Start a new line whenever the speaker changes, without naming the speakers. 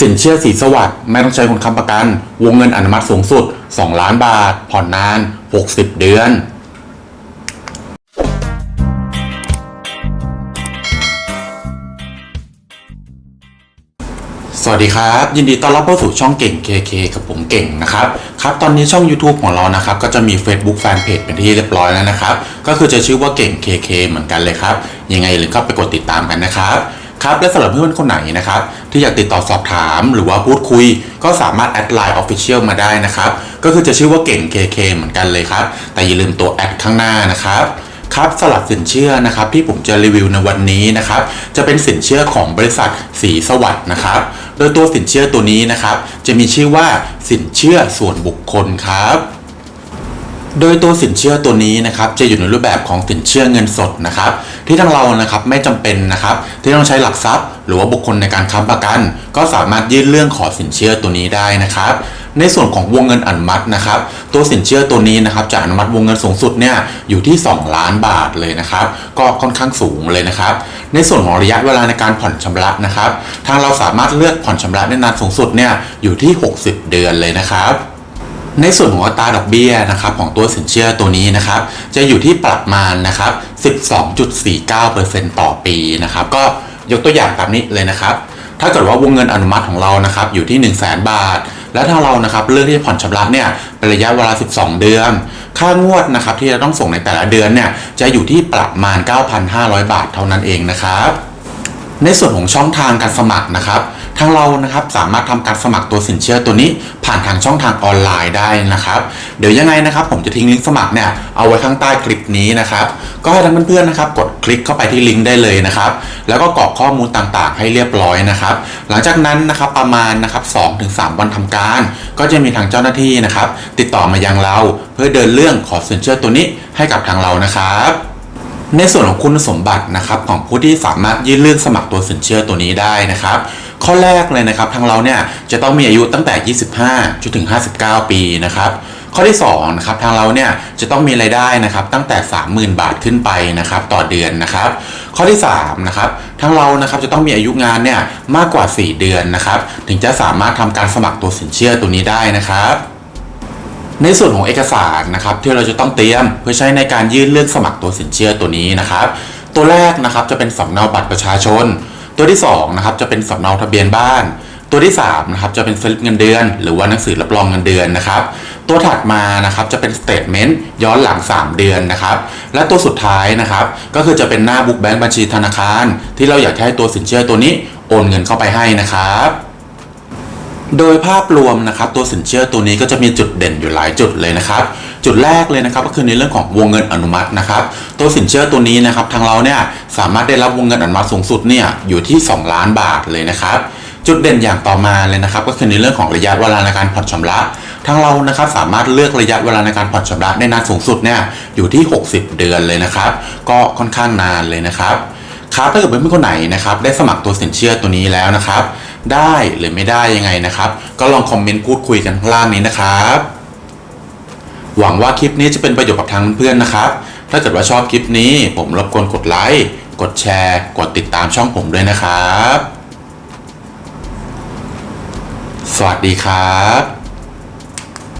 สินเชื่อสีสวัสด์ไม่ต้องใช้คนค้ำประกัน วงเงินอนุมัติสูงสุด 2 ล้านบาท ผ่อนนาน 60 เดือนสวัสดีครับ ยินดีต้อนรับเข้าสู่ช่องเก่ง KK กับผมเก่งนะครับครับตอนนี้ช่อง YouTube ของเรานะครับก็จะมี Facebook Fanpage เป็นที่เรียบร้อยแล้วนะครับ ก็คือจะชื่อว่าเก่ง KK เหมือนกันเลยครับ ยังไงอย่าลืมเข้าไปกดติดตามกันนะครับ ครับและสำหรับเพื่อนคนไหนนะครับที่อยากติดต่อสอบถามหรือว่าพูดคุย ก็สามารถแอดไลน์ Official มาได้นะครับ ก็คือจะชื่อว่าเก่ง KK เหมือนกันเลยครับ แต่อย่าลืมตัวแอดข้างหน้านะครับครับสลับสินเชื่อนะครับที่ผมจะรีวิวในวันนี้นะครับจะเป็นสินเชื่อของบริษัทสีสวัสด์นะครับ โดยตัวสินเชื่อตัวนี้นะครับ จะมีชื่อว่าสินเชื่อส่วนบุคคลครับ โดยตัวสินเชื่อตัวนี้นะครับจะอยู่ในรูปแบบของสินเชื่อเงินสดนะครับที่ทางเรานะครับไม่จำเป็นนะครับที่ต้องใช้หลักทรัพย์ หรือว่าบุคคลในการค้ำประกัน ก็สามารถยื่นเรื่องขอสินเชื่อตัวนี้ได้นะครับในส่วนของวงเงินอนุมัตินะครับ ตัวสินเชื่อตัวนี้นะครับจะอนุมัติวงเงินสูงสุดเนี่ยอยู่ที่ 2 ล้านบาทเลยนะครับ ก็ค่อนข้างสูงเลยนะครับ ในส่วนของระยะเวลาในการผ่อนชำระนะครับ ทางเราสามารถเลือกผ่อนชำระได้นานสูงสุดเนี่ยอยู่ที่ 60 เดือนเลยนะครับ ในส่วนของอัตราดอกเบี้ยนะครับของตัวสินเชื่อตัวนี้นะครับ จะอยู่ที่ประมาณนะครับ 12.49%ต่อปีนะครับ ก็ยกตัวอย่างตามนี้เลยนะครับ ถ้าเกิดว่าวงเงินอนุมัติของเรานะครับอยู่ที่ 1 0 0 0 0แบาท และถ้าเรานะครับเลือกที่จะผ่อนชำระเนี่ยเป็นระยะเวลา 12 เดือน ค่างวดนะครับที่จะต้องส่งในแต่ละเดือนเนี่ยจะอยู่ที่ประมาณ 9,500 บาทเท่านั้นเองนะครับ ในส่วนของช่องทางการสมัครนะครับ ทางเรานะครับสามารถทำการสมัครตัวสินเชื่อตัวนี้ผ่านทางช่องทางออนไลน์ได้นะครับ เดี๋ยวยังไงนะครับผมจะทิ้งลิงก์สมัครเนี่ยเอาไว้ข้างใต้คลิปนี้นะครับก็ให้ท่านเพื่อนๆนะครับกดคลิกเข้าไปที่ลิงก์ได้เลยนะครับแล้วก็กรอกข้อมูลต่างๆ ให้เรียบร้อยนะครับหลังจากนั้นนะครับประมาณนะครับ2-3วันทำการ ก็จะมีทางเจ้าหน้าที่นะครับติดต่อมายังเราเพื่อเดินเรื่องขอสินเชื่อตัวนี้ให้กับทางเรานะครับในส่วนของคุณสมบัตินะครับของผู้ที่สามารถยื่นเรื่องสมัครตัวสินเชื่อตัวนี้ได้นะครับ ข้อแรกเลยนะครับทางเราเนี่ยจะต้องมีอายุตั้งแต่ 25จนถึง 59 ปีนะครับข้อที่2นะครับทางเราเนี่ยจะต้องมีรายได้นะครับตั้งแต่ 30,000 บาทขึ้นไปนะครับต่อเดือนนะครับ ข้อที่3นะครับทางเรานะครับจะต้องมีอายุงานเนี่ยมากกว่า 4 เดือนนะครับถึงจะสามารถทำการสมัครตัวสินเชื่อตัวนี้ได้นะครับในส่วนของเอกสารนะครับที่เราจะต้องเตรียมเพื่อใช้ในการยื่นเรื่องสมัครตัวสินเชื่อตัวนี้นะครับ ตัวแรกนะครับจะเป็นสำเนาบัตรประชาชน ตัวที่2นะครับจะเป็นสำเนาทะเบียนบ้าน ตัวที่3นะครับจะเป็นสลิปเงินเดือน หรือว่าหนังสือรับรองเงินเดือนนะครับ ตัวถัดมานะครับจะเป็นสเตทเมนต์ย้อนหลัง 3 เดือนนะครับ และตัวสุดท้ายนะครับก็คือจะเป็นหน้าบุ๊กแบงก์บัญชีธนาคาร ที่เราอยากให้ตัวสินเชื่อตัวนี้โอนเงินเข้าไปให้นะครับโดยภาพรวมนะครับตัวสินเชื่อตัวนี้ก็จะมีจุดเด่นอยู่หลายจุดเลยนะครับ จุดแรกเลยนะครับก็คือในเรื่องของวงเงินอนุมัตินะครับตัวสินเชื่อตัวนี้นะครับทางเราเนี่ยสามารถได้รับวงเงินอนุมัติสูงสุดเนี่ยอยู่ที่ 2 ล้านบาทเลยนะครับจุดเด่นอย่างต่อมาเลยนะครับ ก็คือในเรื่องของระยะเวลาในการผ่อนชำระทางเรานะครับสามารถเลือกระยะเวลาในการผ่อนชำระได้นานสูงสุดเนี่ยอยู่ที่ 60 เดือนเลยนะครับ ก็ค่อนข้างนานเลยนะครับครับถ้าเกิดเพื่อนๆคนไหนนะครับได้สมัครตัวสินเชื่อตัวนี้แล้วนะครับ ได้หรือไม่ได้ยังไงนะครับ ก็ลองคอมเมนต์พูดคุยกันข้างล่างนี้นะครับ หวังว่าคลิปนี้จะเป็นประโยชน์กับทางเพื่อนๆนะครับ ถ้าเกิดว่าชอบคลิปนี้ ผมรบกวนกดไลค์ กดแชร์ กดติดตามช่องผมด้วยนะครับ สวัสดีครับ